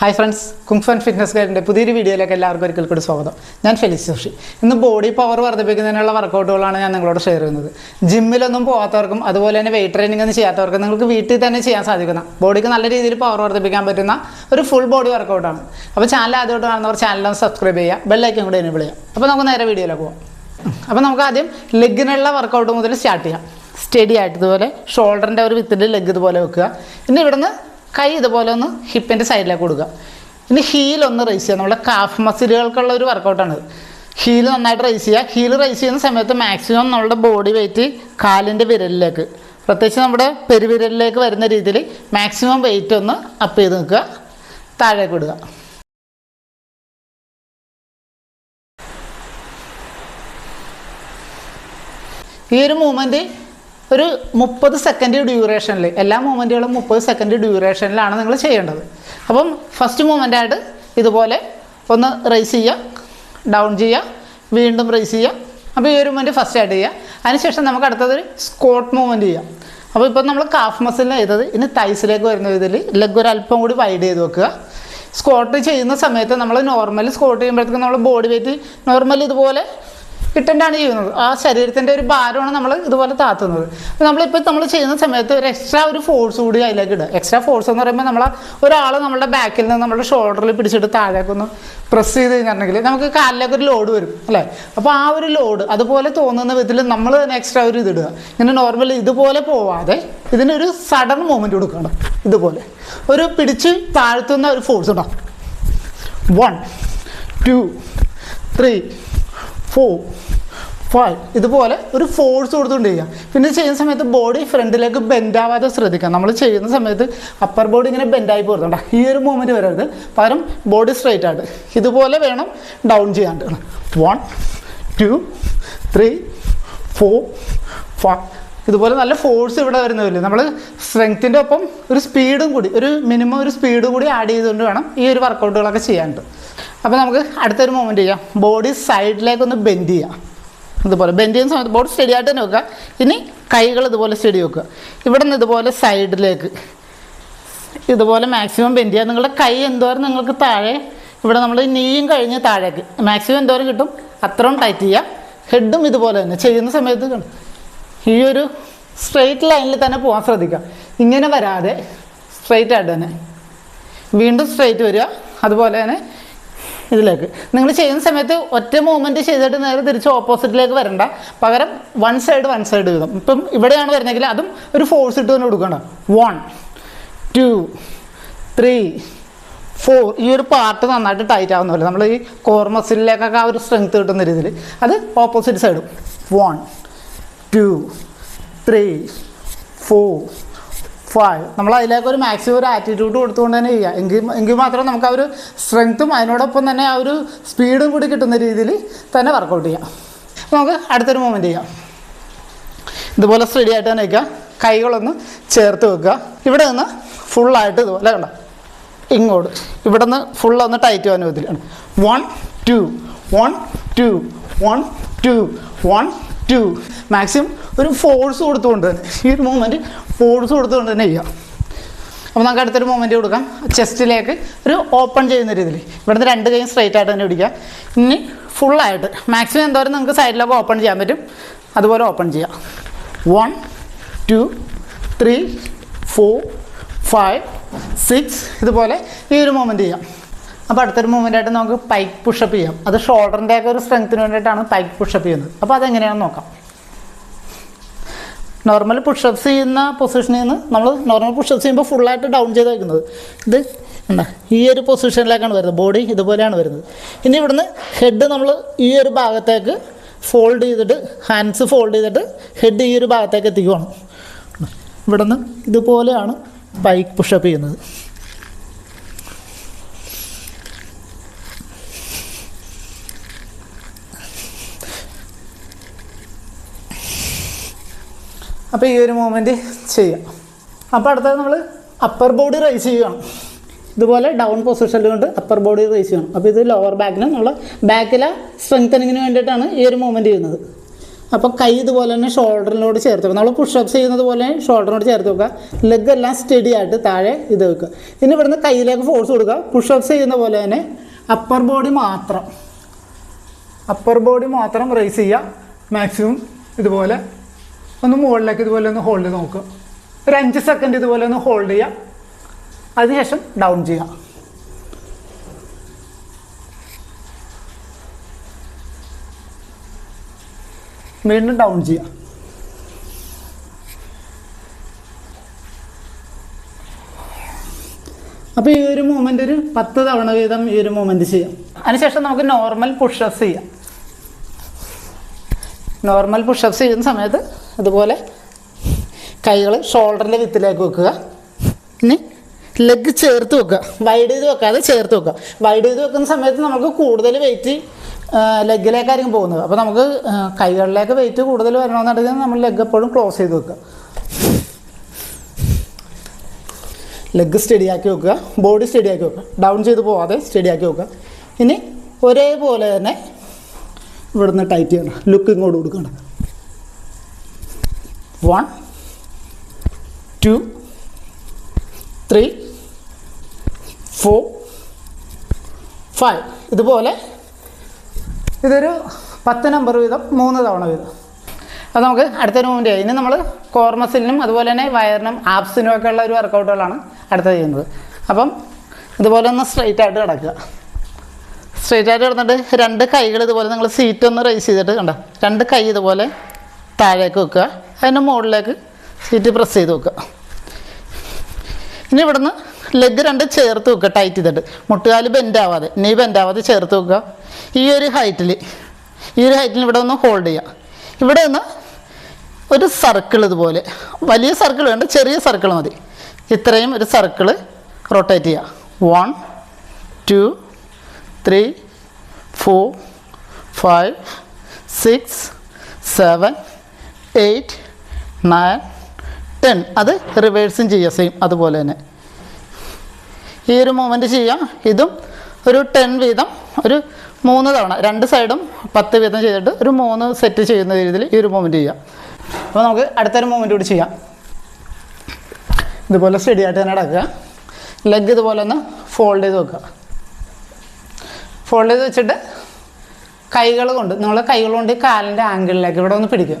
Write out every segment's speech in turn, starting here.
Hi friends kung fu and fitness ഗൈഡിന്റെ പുതിയൊരു വീഡിയോയിലേക്ക് എല്ലാവർക്കും ഒരിക്കൽ കൂടി സ്വാഗതം. ഞാൻ ഫെലിസ് ജോഷി. ഇന്ന് ബോഡി പവർ വർദ്ധിപ്പിക്കുന്നതിനുള്ള വർക്കൗട്ടുകളാണ് ഞാൻ നിങ്ങളോട് ഷെയർ ചെയ്യുന്നത്. ജിമ്മിലൊന്നും പോകാത്തവർക്കും അതുപോലെ തന്നെ വെയിറ്റ് ട്രെയിനിങ് ഒന്നും ചെയ്യാത്തവർക്കും നിങ്ങൾക്ക് വീട്ടിൽ തന്നെ ചെയ്യാൻ സാധിക്കുന്ന ബോഡിക്ക് നല്ല രീതിയിൽ പവർ വർദ്ധിപ്പിക്കാൻ പറ്റുന്ന ഒരു ഫുൾ ബോഡി വർക്കൗട്ടാണ് അപ്പോൾ ചാനൽ ആദ്യമായിട്ട് കാണുന്നവർ ചാനലൊന്ന് സബ്സ്ക്രൈബ് ചെയ്യുക ബെല്ലൈക്കും കൂടി എനേബിൾ ചെയ്യാം അപ്പോൾ നമുക്ക് നേരെ വീഡിയോയിലേക്ക് പോകാം അപ്പോൾ നമുക്ക് ആദ്യം ലെഗിനുള്ള വർക്കൗട്ട് മുതൽ സ്റ്റാർട്ട് ചെയ്യാം. സ്റ്റഡി ആയിട്ട് ഇതുപോലെ ഷോൾഡറിന്റെ ഒരു വിത്തിന്റെ ലെഗ് ഇതുപോലെ വെക്കുക. പിന്നെ ഇവിടുന്ന് കൈ ഇതുപോലെ ഒന്ന് ഹിപ്പിന്റെ സൈഡിലേക്ക് കൊടുക്കുക. ഇനി ഹീൽ ഒന്ന് റൈസ് ചെയ്യുക. നമ്മുടെ കാഫ് മസിലുകൾക്കുള്ള ഒരു വർക്കൗട്ടാണ് ഹീൽ നന്നായിട്ട് റൈസ് ചെയ്യുക. ഹീൽ റൈസ് ചെയ്യുന്ന സമയത്ത് മാക്സിമം നമ്മുടെ ബോഡി വെയിറ്റ് കാലിന്റെ വിരലിലേക്ക് പ്രത്യേകിച്ച് നമ്മുടെ പെരുവിരലിലേക്ക് വരുന്ന രീതിയിൽ മാക്സിമം വെയിറ്റ് ഒന്ന് അപ്പ് ചെയ്ത് നിൽക്കുക. താഴേക്ക് വിടുക ഈ ഒരു മൂമെന്റ് ഒരു മുപ്പത് സെക്കൻഡ് ഡ്യൂറേഷനിൽ എല്ലാ മൂമെന്റുകളും മുപ്പത് സെക്കൻഡ് ഡ്യൂറേഷനിലാണ് നിങ്ങൾ ചെയ്യേണ്ടത്. അപ്പം ഫസ്റ്റ് മൂമെന്റായിട്ട് ഇതുപോലെ ഒന്ന് റൈസ് ചെയ്യുക ഡൗൺ ചെയ്യുക വീണ്ടും റൈസ് ചെയ്യുക. അപ്പോൾ ഈ ഒരു മൂമെന്റ് ഫസ്റ്റ് ആയിട്ട് ചെയ്യുക. അതിനുശേഷം നമുക്ക് അടുത്തത് സ്കോട്ട് മൂവ്മെന്റ് ചെയ്യാം. അപ്പോൾ ഇപ്പം നമ്മൾ കാഫ് മസിലിന് ചെയ്തത് ഇനി തൈസിലേക്ക് വരുന്ന വിധത്തിൽ ലെഗ് ഒരു അല്പം കൂടി വൈഡ് ചെയ്ത് വെക്കുക. സ്കോട്ട് ചെയ്യുന്ന സമയത്ത് നമ്മൾ നോർമൽ സ്കോട്ട് ചെയ്യുമ്പോഴത്തേക്കും നമ്മൾ ബോഡി വെയിറ്റ് നോർമലി ഇതുപോലെ ഇട്ടന്റാണ് ചെയ്യുന്നത്. ആ ശരീരത്തിന്റെ ഒരു ഭാരമാണ് നമ്മൾ ഇതുപോലെ താത്തുന്നത്. അപ്പോൾ നമ്മളിപ്പോൾ നമ്മൾ ചെയ്യുന്ന സമയത്ത് ഒരു എക്സ്ട്രാ ഒരു ഫോഴ്സ് കൂടി അതിലേക്ക് ഇടുക. എക്സ്ട്രാ ഫോഴ്സ് എന്ന് പറയുമ്പോൾ നമ്മൾ ഒരാൾ നമ്മുടെ ബാക്കിൽ നിന്ന് നമ്മുടെ ഷോൾഡറിൽ പിടിച്ചിട്ട് താഴേക്കൊന്ന് പ്രസ് ചെയ്ത് കഴിഞ്ഞിട്ടുണ്ടെങ്കിൽ നമുക്ക് കാലിലേക്ക് ഒരു ലോഡ് വരും അല്ലേ? അപ്പോൾ ആ ഒരു ലോഡ് അതുപോലെ തോന്നുന്ന വിധത്തിൽ നമ്മൾ തന്നെ എക്സ്ട്രാ ഒരു ഇതിടുക. ഇങ്ങനെ നോർമൽ ഇതുപോലെ പോവാതെ ഇതിനൊരു സഡൻ മൂവ്മെന്റ് കൊടുക്കണം ഇതുപോലെ. ഒരു പിടിച്ച് താഴ്ത്തുന്ന ഒരു ഫോഴ്സ് ഉണ്ടാവും one two three four five ഇതുപോലെ ഒരു ഫോഴ്സ് കൊടുത്തുകൊണ്ട് ചെയ്യുക പിന്നെ ചെയ്യുന്ന സമയത്ത് ബോഡി ഫ്രണ്ടിലേക്ക് ബെൻഡ് ആവാതെ ശ്രദ്ധിക്കാം നമ്മൾ ചെയ്യുന്ന സമയത്ത് അപ്പർ ബോഡി ഇങ്ങനെ ബെൻഡായി പോകുന്നുണ്ട് ഈ ഒരു മൂവ്മെന്റ് വരരുത്. പകരം ബോഡി സ്ട്രൈറ്റ് ആയിട്ട് ഇതുപോലെ വേണം ഡൗൺ ചെയ്യാണ്ട്. One two three four five ഇതുപോലെ നല്ല ഫോഴ്സ് ഇവിടെ വരുന്നതില്ല നമ്മൾ സ്ട്രെങ്ത്തിന്റെ ഒപ്പം ഒരു സ്പീഡും കൂടി ഒരു മിനിമം ഒരു സ്പീഡും കൂടി ആഡ് ചെയ്തുകൊണ്ട് വേണം ഈ ഒരു വർക്കൗട്ടുകളൊക്കെ ചെയ്യാനുണ്ട് അപ്പോൾ നമുക്ക് അടുത്തൊരു മൂവ്മെന്റ് ചെയ്യാം. ബോഡി സൈഡിലേക്കൊന്ന് ബെൻഡ് ചെയ്യാം. ഇതുപോലെ ബെൻഡ് ചെയ്യുന്ന സമയത്ത് ബോഡി സ്റ്റഡി ആയിട്ട് തന്നെ വെക്കുക. ഇനി കൈകൾ ഇതുപോലെ സ്റ്റഡി വെക്കുക. ഇവിടെ നിന്ന് ഇതുപോലെ സൈഡിലേക്ക് ഇതുപോലെ മാക്സിമം ബെൻഡ് ചെയ്യുക. നിങ്ങളുടെ കൈ എന്തോരം നിങ്ങൾക്ക് താഴെ ഇവിടെ നമ്മൾ നീയും കഴിഞ്ഞ് താഴേക്ക്. മാക്സിമം എന്തോരം കിട്ടും? അത്രയും ടൈറ്റ് ചെയ്യുക. ഹെഡും ഇതുപോലെ തന്നെ. ചെയ്യുന്ന സമയത്ത്? ഈ ഒരു സ്ട്രെയിറ്റ് ലൈനിൽ തന്നെ പോകാൻ ശ്രദ്ധിക്കുക. ഇങ്ങനെ വരാതെ സ്ട്രെയിറ്റ് ആയിട്ട് തന്നെ. വീണ്ടും സ്ട്രെയിറ്റ് വരിക. അതുപോലെ തന്നെ ഇതിലേക്ക്. നിങ്ങൾ ചെയ്യുന്ന സമയത്ത് ഒറ്റ മൂവ്മെന്റ് ചെയ്തിട്ട് നേരെ തിരിച്ച് ഓപ്പോസിറ്റിലേക്ക് വരണ്ട. പകരം വൺ സൈഡ് വൺ സൈഡ് വീതം ഇപ്പം ഇവിടെയാണ് വരുന്നതെങ്കിൽ അതും ഒരു ഫോഴ്സ് ഇട്ട് തന്നെ കൊടുക്കണം വൺ ടു ത്രീ ഫോർ ഈ ഒരു പാർട്ട് നന്നായിട്ട് ടൈറ്റ് ആവുന്നില്ല നമ്മൾ ഈ കോർ മസിലിലേക്കൊക്കെ ആ ഒരു സ്ട്രെങ്ത് കിട്ടുന്ന രീതിയിൽ അത് ഓപ്പോസിറ്റ് സൈഡും one two three four five നമ്മൾ അതിലേക്ക് ഒരു മാക്സിമം ഒരു ആറ്റിറ്റ്യൂഡ് കൊടുത്തുകൊണ്ട് തന്നെ ചെയ്യുക എങ്കിൽ എങ്കിൽ മാത്രം നമുക്ക് ആ ഒരു സ്ട്രെങ്ത്തും അതിനോടൊപ്പം തന്നെ ആ ഒരു സ്പീഡും കൂടി കിട്ടുന്ന രീതിയിൽ തന്നെ വർക്കൗട്ട് ചെയ്യാം. നമുക്ക് അടുത്തൊരു മൂവ്മെന്റ് ചെയ്യാം. ഇതുപോലെ സ്റ്റഡി ആയിട്ട് തന്നെ വയ്ക്കുക. കൈകളൊന്ന് ചേർത്ത് വെക്കുക. ഇവിടെ നിന്ന് ഫുള്ളായിട്ട് ഇതുപോലെ കണ്ട? ഇങ്ങോട്ട്. ഇവിടെ നിന്ന് ഫുള്ളൊന്ന് ടൈറ്റ് ആവാൻ വിധത്തിലാണ് one two one two one two one two maximum ഒരു ഫോഴ്സ് കൊടുത്തുകൊണ്ട് തന്നെ ഈ ഒരു മൂവ്മെന്റ് ഫോഴ്സ് കൊടുത്തുകൊണ്ട് തന്നെ ചെയ്യാം. അപ്പോൾ നമുക്ക് അടുത്തൊരു മൂവ്മെന്റ് കൊടുക്കാം. ചെസ്റ്റിലേക്ക് ഒരു ഓപ്പൺ ചെയ്യുന്ന രീതിയിൽ. ഇവിടുന്ന് രണ്ട് കൈയും സ്ട്രൈറ്റ് ആയിട്ട് തന്നെ പിടിക്കുക ഇനി ഫുള്ളായിട്ട് മാക്സിമം എന്തോരം നിങ്ങൾക്ക് സൈഡിലൊക്കെ ഓപ്പൺ ചെയ്യാൻ പറ്റും? അതുപോലെ ഓപ്പൺ ചെയ്യാം. One two three four five six ഇതുപോലെ ഈ ഒരു മൂവ്മെന്റ് ചെയ്യാം. അപ്പോൾ അടുത്തൊരു മൂവ്മെന്റ് ആയിട്ട് നമുക്ക് പൈക്ക് പുഷപ്പ് ചെയ്യാം. അത് ഷോൾഡറിന്റെയൊക്കെ ഒരു സ്ട്രെങ്ത്തിന് വേണ്ടിയിട്ടാണ് പൈക്ക് പുഷപ്പ് ചെയ്യുന്നത്. അപ്പോൾ അതെങ്ങനെയാണെന്ന് നോക്കാം. നോർമൽ പുഷപ്സ് ചെയ്യുന്ന പൊസിഷനിൽ നിന്ന് നമ്മൾ നോർമൽ പുഷപ്സ് ചെയ്യുമ്പോൾ ഫുള്ളായിട്ട് ഡൗൺ ചെയ്ത് വയ്ക്കുന്നത് ഇത് എന്താ? ഈ ഒരു പൊസിഷനിലേക്കാണ് വരുന്നത്. ബോഡി ഇതുപോലെയാണ് വരുന്നത്. ഇനി ഇവിടുന്ന് ഹെഡ് നമ്മൾ ഈ ഒരു ഭാഗത്തേക്ക് ഫോൾഡ് ചെയ്തിട്ട് ഹാൻഡ്സ് ഫോൾഡ് ചെയ്തിട്ട് ഹെഡ് ഈ ഒരു ഭാഗത്തേക്ക് എത്തിക്കുവാണ്. ഇവിടുന്ന് ഇതുപോലെയാണ് ബൈക്ക് പുഷപ്പ് ചെയ്യുന്നത്. അപ്പോൾ ഈ ഒരു മൂവ്മെന്റ് ചെയ്യാം. അപ്പോൾ അടുത്തത് നമ്മൾ അപ്പർ ബോഡി റൈസ് ചെയ്യണം. ഇതുപോലെ ഡൗൺ പൊസിഷനിൽ കൊണ്ട് അപ്പർ ബോഡി റൈസ് ചെയ്യണം. അപ്പോൾ ഇത് ലോവർ ബാക്കിന് നമ്മൾ ബാക്കിലെ സ്ട്രെങ്തനിങ്ങിന് വേണ്ടിയിട്ടാണ് ഈ ഒരു മൂവ്മെന്റ് ചെയ്യുന്നത്. അപ്പോൾ കൈ ഇതുപോലെ തന്നെ ഷോൾഡറിനോട് ചേർത്ത് വെക്കുക. നമ്മൾ പുഷപ്സ് ചെയ്യുന്നത് പോലെ ഷോൾഡറിനോട് ചേർത്ത് വെക്കുക. ലെഗ് എല്ലാം സ്റ്റഡി ആയിട്ട് താഴെ ഇത് വെക്കുക. ഇനി ഇവിടുന്ന് കയ്യിലേക്ക് ഫോഴ്സ് കൊടുക്കുക. പുഷപ്സ് ചെയ്യുന്ന പോലെ തന്നെ അപ്പർ ബോഡി മാത്രം. അപ്പർ ബോഡി മാത്രം റൈസ് ചെയ്യുക. മാക്സിമം ഇതുപോലെ ഒന്ന് മുകളിലേക്ക് ഇതുപോലെ ഒന്ന് ഹോൾഡ് ചെയ്ത് നോക്കുക. ഒരു അഞ്ച് സെക്കൻഡ് ഇതുപോലെ ഒന്ന് ഹോൾഡ് ചെയ്യുക. അതിനുശേഷം ഡൗൺ ചെയ്യുക. വീണ്ടും ഡൗൺ ചെയ്യുക. അപ്പോൾ ഈ ഒരു മൂമെന്റ് ഒരു പത്ത് തവണ വീതം ഈ ഒരു മൂമെന്റ് ചെയ്യാം. അതിനുശേഷം നമുക്ക് നോർമൽ പുഷപ്സ് ചെയ്യാം. നോർമൽ പുഷപ്സ് ചെയ്യുന്ന സമയത്ത് കൈകൾ ഷോൾഡറിന്റെ വിത്തിലേക്ക് വെക്കുക. ഇനി ലെഗ് ചേർത്ത് വെക്കുക. വൈഡ് ചെയ്ത് വെക്കാതെ ചേർത്ത് വെക്കുക. വൈഡ് ചെയ്ത് വെക്കുന്ന സമയത്ത് നമുക്ക് കൂടുതൽ വെയിറ്റ് ലെഗിലേക്കായിരിക്കും പോകുന്നത്. അപ്പോൾ നമുക്ക് കൈകളിലേക്ക് വെയിറ്റ് കൂടുതൽ വരണമെന്നുണ്ടെങ്കിൽ നമ്മൾ ലെഗ് എപ്പോഴും ക്ലോസ് ചെയ്ത് വെക്കുക. ലെഗ് സ്റ്റഡി ആക്കി വെക്കുക. ബോഡി സ്റ്റഡി ആക്കി വെക്കുക. ഡൗൺ ചെയ്ത് പോവാതെ സ്റ്റഡി ആക്കി വെക്കുക. ഇനി ഒരേപോലെ തന്നെ ഇവിടുന്ന് ടൈറ്റ് ചെയ്യണം. ലുക്ക് ഇങ്ങോട്ട് കൊടുക്കണം. One two three four five. ഇതുപോലെ ഇതൊരു പത്ത് നമ്പർ വീതം മൂന്ന് തവണ വീതം. അത് നമുക്ക് അടുത്ത മൂവിന്റെ ഇനി നമ്മൾ കോർമസിലിനും അതുപോലെ തന്നെ വയറിനും ആപ്സിനും ഒക്കെ ഉള്ള ഒരു വർക്കൗട്ടുകളാണ് അടുത്തത് ചെയ്യുന്നത്. അപ്പം ഇതുപോലെ ഒന്ന് സ്ട്രെയിറ്റ് ആയിട്ട് കിടക്കുക. സ്ട്രെയിറ്റ് ആയിട്ട് കിടന്നിട്ട് രണ്ട് കൈകൾ ഇതുപോലെ നിങ്ങൾ സീറ്റ് ഒന്ന് റേസ് ചെയ്തിട്ട് കണ്ടോ? രണ്ട് കൈ ഇതുപോലെ താഴേക്ക് വെക്കുക. അതിന്റെ മുകളിലേക്ക് സീറ്റ് പ്രസ് ചെയ്ത് വെക്കുക. ഇനി ഇവിടുന്ന് ലെഗ് രണ്ട് ചേർത്ത് വെക്കുക. ടൈറ്റ് ചെയ്തിട്ട്. മുട്ടുകാൽ ബെൻഡ് ആവാതെ. നീ ബെൻഡ് ആവാതെ ചേർത്ത് വെക്കുക. ഈ ഒരു ഹൈറ്റിൽ ഈ ഒരു ഹൈറ്റിൽ ഇവിടെ ഒന്ന് ഹോൾഡ് ചെയ്യുക. ഇവിടെ നിന്ന് ഒരു സർക്കിൾ ഇതുപോലെ. വലിയ സർക്കിൾ വേണ്ട ചെറിയ സർക്കിൾ മതി. ഇത്രയും ഒരു സർക്കിൾ റൊട്ടേറ്റ് ചെയ്യുക. One two three four five six seven eight nine ten അത് റിവേഴ്സും ചെയ്യുക സെയിം അതുപോലെ തന്നെ. ഈ ഒരു മൂവ്മെന്റ് ചെയ്യാം. ഇതും ഒരു ടെൻ വീതം ഒരു മൂന്ന് തവണ. രണ്ട് സൈഡും പത്ത് വീതം ചെയ്തിട്ട് ഒരു മൂന്ന് സെറ്റ് ചെയ്യുന്ന രീതിയിൽ ഈ ഒരു മൂവ്മെന്റ് ചെയ്യാം. അപ്പോൾ നമുക്ക് അടുത്തൊരു മൂവ്മെന്റ് കൂടി ചെയ്യാം. ഇതുപോലെ സ്റ്റഡി ആയിട്ട് തന്നെ അടക്കുക ലെഗ് ഇതുപോലെ ഒന്ന് ഫോൾഡ് ചെയ്ത് വെക്കുക. ഫോൾഡ് ചെയ്ത് വെച്ചിട്ട് കൈകൾ കൊണ്ട് നിങ്ങൾ കൈകൾ കൊണ്ട് കാലിന്റെ ആംഗിളിലേക്ക് ഇവിടെ ഒന്ന് പിടിക്കുക.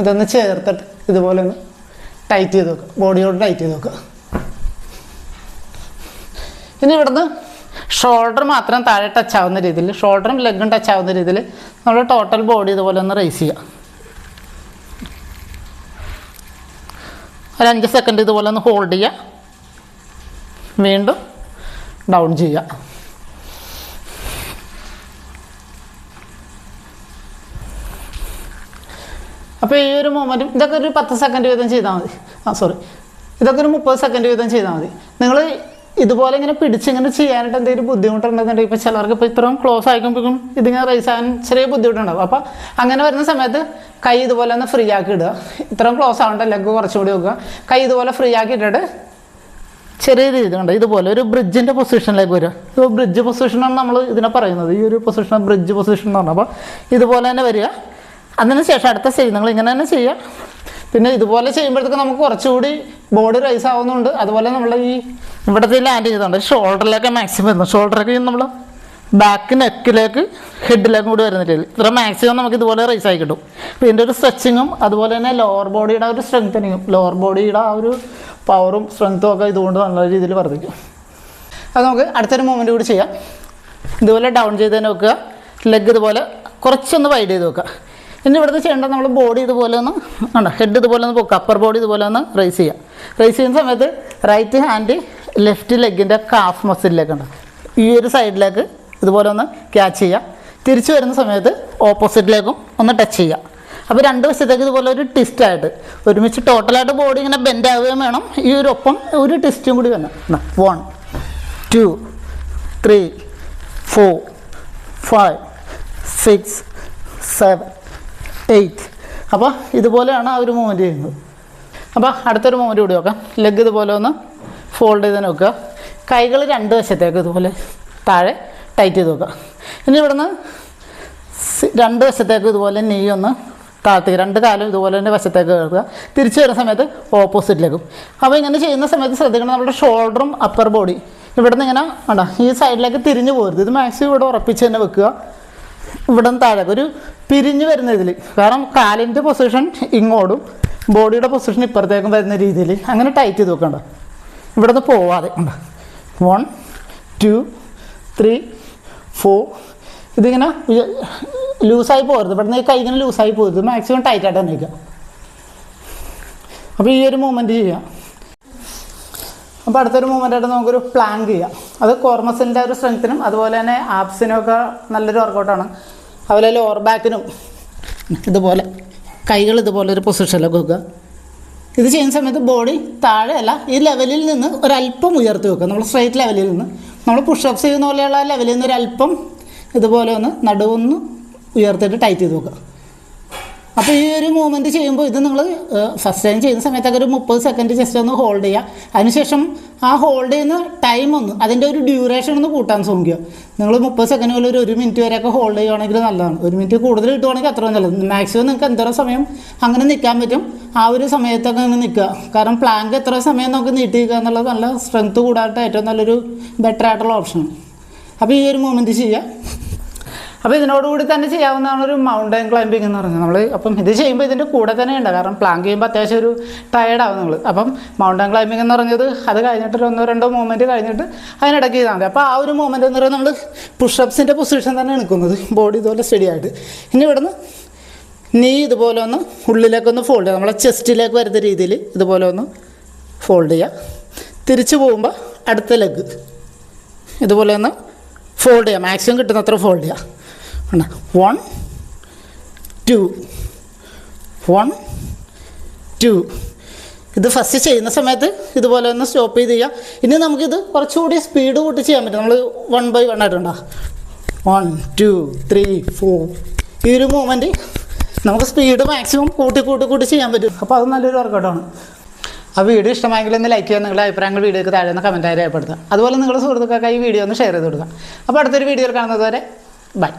ഇതൊന്ന് ചേർത്തിട്ട് ഇതുപോലെ ഒന്ന് ടൈറ്റ് ചെയ്ത് വെക്കുക ബോഡിയോട് ടൈറ്റ് ചെയ്ത് വെക്കുക ഇനി ഇവിടുന്ന് ഷോൾഡർ മാത്രം താഴെ ടച്ച് ആവുന്ന രീതിയിൽ ഷോൾഡറും ലെഗും ടച്ച് ആവുന്ന രീതിയിൽ നമ്മൾ ടോട്ടൽ ബോഡി ഇതുപോലെ ഒന്ന് റേസ് ചെയ്യുക ഒരു അഞ്ച് സെക്കൻഡ് ഇതുപോലെ ഒന്ന് ഹോൾഡ് ചെയ്യുക വീണ്ടും ഡൗൺ ചെയ്യുക അപ്പോൾ ഈ ഒരു മൊമെന്റും ഇതൊക്കെ ഒരു പത്ത് സെക്കൻഡ് വീതം ചെയ്താൽ മതി. ആ സോറി ഇതൊക്കെ ഒരു മുപ്പത് സെക്കൻഡ് വീതം ചെയ്താൽ മതി. നിങ്ങൾ ഇതുപോലെ ഇങ്ങനെ പിടിച്ചിങ്ങനെ ചെയ്യാനായിട്ട് എന്തെങ്കിലും ബുദ്ധിമുട്ടുണ്ടെന്നുണ്ടെങ്കിൽ ഇപ്പോൾ ചിലർക്ക് ഇപ്പോൾ ഇത്രയും ക്ലോസ് ആയിക്കുമ്പോഴേക്കും ഇതിങ്ങനെ റൈസ് ആകാൻ ചെറിയ ബുദ്ധിമുട്ടുണ്ടാവും. അപ്പോൾ അങ്ങനെ വരുന്ന സമയത്ത് കൈ ഇതുപോലെ ഒന്ന് ഫ്രീ ആക്കി ഇടുക. ഇത്രയും ക്ലോസ് ആവേണ്ട ലെഗ് കുറച്ചുകൂടി വെക്കുക. കൈ ഇതുപോലെ ഫ്രീ ആക്കി ഇട്ടിട്ട് ചെറിയ രീതി കണ്ടോ? ഇതുപോലെ ഒരു ബ്രിഡ്ജിന്റെ പൊസിഷനിലേക്ക് വരിക. ഇപ്പോൾ ബ്രിഡ്ജ് പൊസിഷനാണ് നമ്മൾ ഇതിനെ പറയുന്നത്. ഈ ഒരു പൊസിഷൻ ബ്രിഡ്ജ് പൊസിഷൻ എന്ന് പറഞ്ഞാൽ അപ്പോൾ ഇതുപോലെ തന്നെ വരിക. അതിന് ശേഷം അടുത്ത സ്റ്റേജ് നിങ്ങൾ ഇങ്ങനെ തന്നെ ചെയ്യുക പിന്നെ ഇതുപോലെ ചെയ്യുമ്പോഴത്തേക്ക് നമുക്ക് കുറച്ചുകൂടി ബോഡി റൈസ് ആവുന്നുണ്ട്. അതുപോലെ നമ്മൾ ഈ ഇവിടത്തെ ലാൻഡ് ചെയ്തുകൊണ്ട് ഷോൾഡറിലേക്ക് മാക്സിമം വരുന്നു. ഷോൾഡറൊക്കെ നമ്മൾ ബാക്ക് നെക്കിലേക്ക് ഹെഡിലേക്കും കൂടി വരുന്നില്ല? ഇത്ര മാക്സിമം നമുക്ക് ഇതുപോലെ റൈസ് ആയി കിട്ടും. അപ്പോൾ ഇതിന്റെ ഒരു സ്ട്രെച്ചിങ്ങും അതുപോലെ തന്നെ ലോവർ ബോഡിയുടെ ഒരു സ്ട്രെങ്തനിങ്ങും ലോവർ ബോഡിയുടെ ആ ഒരു പവറും സ്ട്രെങ്ത്തും ഒക്കെ ഇതുകൊണ്ട് നല്ല രീതിയിൽ വർദ്ധിക്കും. അത് നമുക്ക് അടുത്തൊരു മൂവ്മെന്റ് കൂടി ചെയ്യാം. ഇതുപോലെ ഡൗൺ ചെയ്ത് തന്നെ വെക്കുക. ലെഗ് ഇതുപോലെ കുറച്ചൊന്ന് വൈഡ് ചെയ്ത് വെക്കുക. ഇനി ഇവിടുത്തെ ചെയ്യേണ്ടത് നമ്മൾ ബോഡി ഇതുപോലെ ഒന്ന് ഉണ്ടോ ഹെഡ് ഇതുപോലെ ഒന്ന് പൊക്കുക അപ്പർ ബോഡി ഇതുപോലെ ഒന്ന് റൈസ് ചെയ്യുക റൈസ് ചെയ്യുന്ന സമയത്ത് റൈറ്റ് ഹാൻഡ് ലെഫ്റ്റ് ലെഗിന്റെ കാഫ് മസിലിലേക്ക് ഉണ്ട് ഈ ഒരു സൈഡിലേക്ക് ഇതുപോലെ ഒന്ന് ക്യാച്ച് ചെയ്യുക തിരിച്ചു വരുന്ന സമയത്ത് ഓപ്പോസിറ്റിലേക്കും ഒന്ന് ടച്ച് ചെയ്യുക അപ്പോൾ രണ്ട് വശത്തേക്ക് ഇതുപോലെ ഒരു ട്വിസ്റ്റ് ആയിട്ട് ഒരുമിച്ച് ടോട്ടലായിട്ട് ബോഡി ഇങ്ങനെ ബെൻഡ് ആവുകയും വേണം. ഈ ഒരു ഒപ്പം ഒരു ട്വിസ്റ്റും കൂടി വേണം. One two three four five six seven eight അപ്പോൾ ഇതുപോലെയാണ് ആ ഒരു മൂവ്മെന്റ് ചെയ്യുന്നത്. അപ്പോൾ അടുത്തൊരു മൂവ്മെന്റ് കൂടി നോക്കാം. ലെഗ് ഇതുപോലെ ഒന്ന് ഫോൾഡ് ചെയ്ത് നോക്കുക. കൈകൾ രണ്ട് വശത്തേക്ക് ഇതുപോലെ താഴെ ടൈറ്റ് ചെയ്ത് നോക്കുക. ഇനി ഇവിടുന്ന് രണ്ട് വശത്തേക്ക് ഇതുപോലെ നെയ്യ് ഒന്ന് താഴ്ത്തി രണ്ട് കാലും ഇതുപോലെ തന്നെ വശത്തേക്ക് കയറുക. തിരിച്ചു വരുന്ന സമയത്ത് ഓപ്പോസിറ്റിലേക്കും അപ്പോൾ ഇങ്ങനെ ചെയ്യുന്ന സമയത്ത് ശ്രദ്ധിക്കണം നമ്മുടെ ഷോൾഡറും അപ്പർ ബോഡി ഇവിടെ നിന്ന് ഇങ്ങനെ ഉണ്ടോ ഈ സൈഡിലേക്ക് തിരിഞ്ഞു പോരുത്. ഇത് മാക്സിമം ഇവിടെ ഉറപ്പിച്ച് തന്നെ വെക്കുക. ഇവിടെ നിന്ന് താഴേക്ക് ഒരു പിരിഞ്ഞു വരുന്ന ഇതിൽ കാരണം കാലിന്റെ പൊസിഷൻ ഇങ്ങോട്ടും ബോഡിയുടെ പൊസിഷൻ ഇപ്പുറത്തേക്കും വരുന്ന രീതിയിൽ അങ്ങനെ ടൈറ്റ് ചെയ്ത് വെക്കണ്ട. ഇവിടെ നിന്ന് പോവാതെ. ഉണ്ട് വൺ ടു ത്രീ ഫോർ ഇതിങ്ങനെ ലൂസായി പോകരുത് ഇവിടെ നിന്ന് കൈ ഇങ്ങനെ ലൂസായി പോകരുത് മാക്സിമം ടൈറ്റായിട്ട് തന്നെ വയ്ക്കുക അപ്പോൾ ഈ ഒരു മൂവ്മെന്റ് ചെയ്യാം അപ്പോൾ അടുത്തൊരു മൂവ്മെന്റ് ആയിട്ട് നമുക്കൊരു പ്ലാങ്ക് ചെയ്യാം. അത് കോർമസിന്റെ ഒരു സ്ട്രെങ്ത്തിനും അതുപോലെ തന്നെ ആപ്സിനും ഒക്കെ നല്ലൊരു വർക്കൗട്ടാണ് അതുപോലെ ലോവർ ബാക്കിനും ഇതുപോലെ കൈകൾ ഇതുപോലെ ഒരു പൊസിഷനിലൊക്കെ വെക്കുക. ഇത് ചെയ്യുന്ന സമയത്ത് ബോഡി താഴെയല്ല ഈ ലെവലിൽ നിന്ന് ഒരല്പം ഉയർത്തി വെക്കുക. നമ്മൾ സ്ട്രൈറ്റ് ലെവലിൽ നിന്ന്. നമ്മൾ പുഷപ്സ് ചെയ്യുന്ന പോലെയുള്ള ലെവലിൽ നിന്ന് ഒരല്പം ഇതുപോലെ ഒന്ന് നടുവൊന്ന് ഉയർത്തിയിട്ട് ടൈറ്റ് ചെയ്ത് വെക്കുക. അപ്പോൾ ഈ ഒരു മൂവ്മെന്റ് ചെയ്യുമ്പോൾ ഇത് നിങ്ങൾ ഫസ്റ്റ് ടൈം ചെയ്യുന്ന സമയത്തൊക്കെ ഒരു മുപ്പത് സെക്കൻഡ് ജസ്റ്റ് ഒന്ന് ഹോൾഡ് ചെയ്യുക അതിനുശേഷം ആ ഹോൾഡ് ചെയ്യുന്ന ടൈം ഒന്ന് അതിന്റെ ഒരു ഡ്യൂറേഷൻ ഒന്ന് കൂട്ടാൻ ശ്രമിക്കുക. നിങ്ങൾ മുപ്പത് സെക്കൻഡ് പോലെ ഒരു മിനിറ്റ് വരെയൊക്കെ ഹോൾഡ് ചെയ്യുകയാണെങ്കിൽ നല്ലതാണ്. ഒരു മിനിറ്റ് കൂടുതൽ കിട്ടുവാണെങ്കിൽ അത്രയും നല്ലത്. മാക്സിമം നിങ്ങൾക്ക് എന്തോരം സമയം അങ്ങനെ നിൽക്കാൻ പറ്റും ആ ഒരു സമയത്തൊക്കെ അങ്ങനെ നിൽക്കുക കാരണം പ്ലാങ്ക് എത്ര സമയം നമുക്ക് നീട്ടി നിൽക്കുക എന്നുള്ളത് നല്ല സ്ട്രെങ്ത് കൂടാനായിട്ട് ഏറ്റവും നല്ലൊരു ബെറ്റർ ആയിട്ടുള്ള ഓപ്ഷനാണ് അപ്പോൾ ഈ ഒരു മൂവ്മെന്റ് ചെയ്യുക. അപ്പോൾ ഇതിനോടുകൂടി തന്നെ ചെയ്യാവുന്നതാണ് ഒരു മൗണ്ടൻ ക്ലൈമ്പിംഗ് എന്ന് പറയുന്നത് നമ്മൾ അപ്പം ഇത് ചെയ്യുമ്പോൾ ഇതിന്റെ കൂടെ തന്നെ ഉണ്ട്. കാരണം പ്ലാങ്ക് ചെയ്യുമ്പോൾ അത്യാവശ്യം ഒരു ടയർഡാവും നിങ്ങൾ അപ്പം മൗണ്ടൻ ക്ലൈമ്പിംഗ് എന്ന് പറഞ്ഞത് അത് കഴിഞ്ഞിട്ട് ഒരു ഒന്നോ രണ്ടോ മൂവ്മെന്റ് കഴിഞ്ഞിട്ട് അതിനിടയ്ക്ക് ചെയ്താൽ മതി. അപ്പോൾ ആ ഒരു മൂവ്മെന്റ് എന്ന് പറയുന്നത് നമ്മൾ പുഷപ്സിന്റെ പൊസിഷൻ തന്നെ നിൽക്കുന്നത്. ബോഡി ഇതുപോലെ സ്റ്റഡി ആയിട്ട്. ഇനി ഇവിടുന്ന് നീ ഇതുപോലെ ഒന്ന് ഉള്ളിലേക്കൊന്ന് ഫോൾഡ് ചെയ്യുക. നമ്മളെ ചെസ്റ്റിലേക്ക് വരുന്ന രീതിയിൽ ഇതുപോലെ ഒന്ന് ഫോൾഡ് ചെയ്യുക. തിരിച്ചു പോകുമ്പോൾ അടുത്ത ലെഗ് ഇതുപോലെ ഒന്ന് ഫോൾഡ് ചെയ്യുക. മാക്സിമം കിട്ടുന്നത്ര ഫോൾഡ് ചെയ്യുക. വൺ ടു വൺ ടു ഇത് ഫസ്റ്റ് ചെയ്യുന്ന സമയത്ത് ഇതുപോലെ ഒന്ന് സ്റ്റോപ്പ് ചെയ്ത് ചെയ്യാം ഇനി നമുക്കിത് കുറച്ചുകൂടി സ്പീഡ് കൂട്ടി ചെയ്യാൻ പറ്റും. നമ്മൾ വൺ ബൈ വൺ ആയിട്ടുണ്ടോ? വൺ ടു ത്രീ ഫോർ ഈ ഒരു മൂവ്മെന്റ് നമുക്ക് സ്പീഡ് മാക്സിമം കൂട്ടി കൂട്ടി കൂട്ടി ചെയ്യാൻ പറ്റും. അപ്പോൾ അത് നല്ലൊരു വർക്കൗട്ടാണ് ആ വീഡിയോ ഇഷ്ടമായെങ്കിൽ ഒന്ന് ലൈക്ക് ചെയ്യുക. നിങ്ങളുടെ അഭിപ്രായങ്ങൾ വീഡിയോക്ക് താഴെ നിന്ന് കമന്റായി രേഖപ്പെടുത്തുക. അതുപോലെ നിങ്ങളുടെ സുഹൃത്തുക്കൾക്ക് ഈ വീഡിയോ ഒന്ന് ഷെയർ ചെയ്ത് കൊടുക്കുക. അപ്പോൾ അടുത്തൊരു വീഡിയോയിൽ കാണുന്നത് വരെ ബൈ